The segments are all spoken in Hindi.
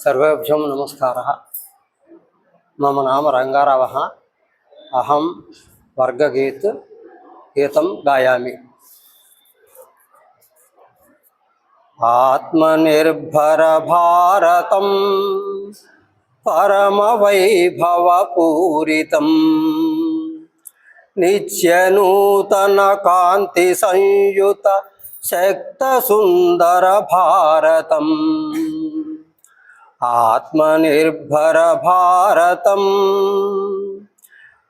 సర్వేభ్యం నమస్కార. మమ నామ రంగారావ. అహం వర్గగీత్ గీతం గాయామి. ఆత్మనిర్భరభారతం పరమవైభవపూరితం. నిత్యనూతన కాంతి సంయుత शक्तसुन्दरभारतम्। आत्मनिर्भरभारतं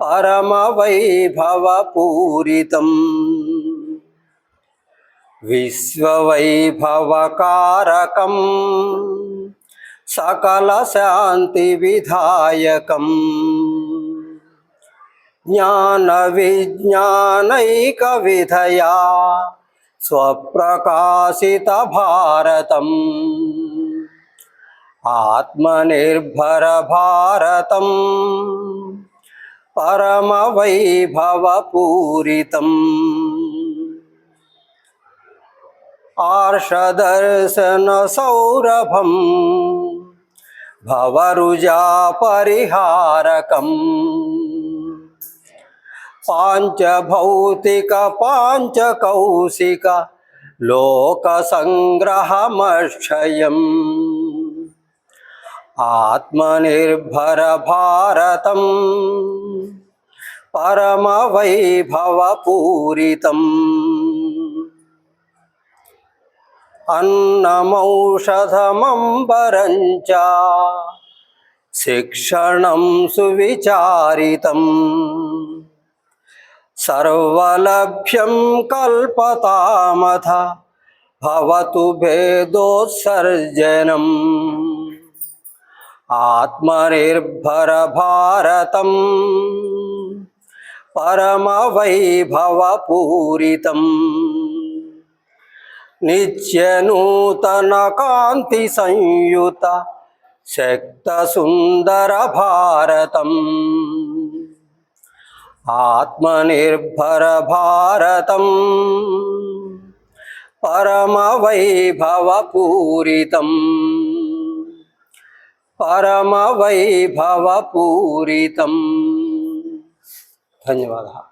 परमवैभवपूरितम्। विश्ववैभवकारकं सकलशान्तिविधायकम्। ज्ञानविज्ञानैकविधया। स्वप्रकाशितभारतम् आत्मनिर्भरभारतम् परमवैभवपूरितम्। आर्षदर्शनसौरभं भवरुजापरिहारकम् पाञ्चभौतिकपाञ्चकौशिक लोकसङ्ग्रहमक्षयम् आत्मनिर्भरभारतं परमवैभवपूरितम्। अन्नमौषधमम्बरं च शिक्षणं सुविचारितम्। सर्वलभ्यं कल्पतामथ भवतु भेदोत्सर्जनम् आत्मनिर्भरभारतं परमवैभवपूरितम्। नित्यनूतनकान्तिसंयुत शक्तसुन्दरभारतम् आत्मनिर्भरभारतं परमवैभवपूरितम् परमवैभवपूरितम् धन्यवादः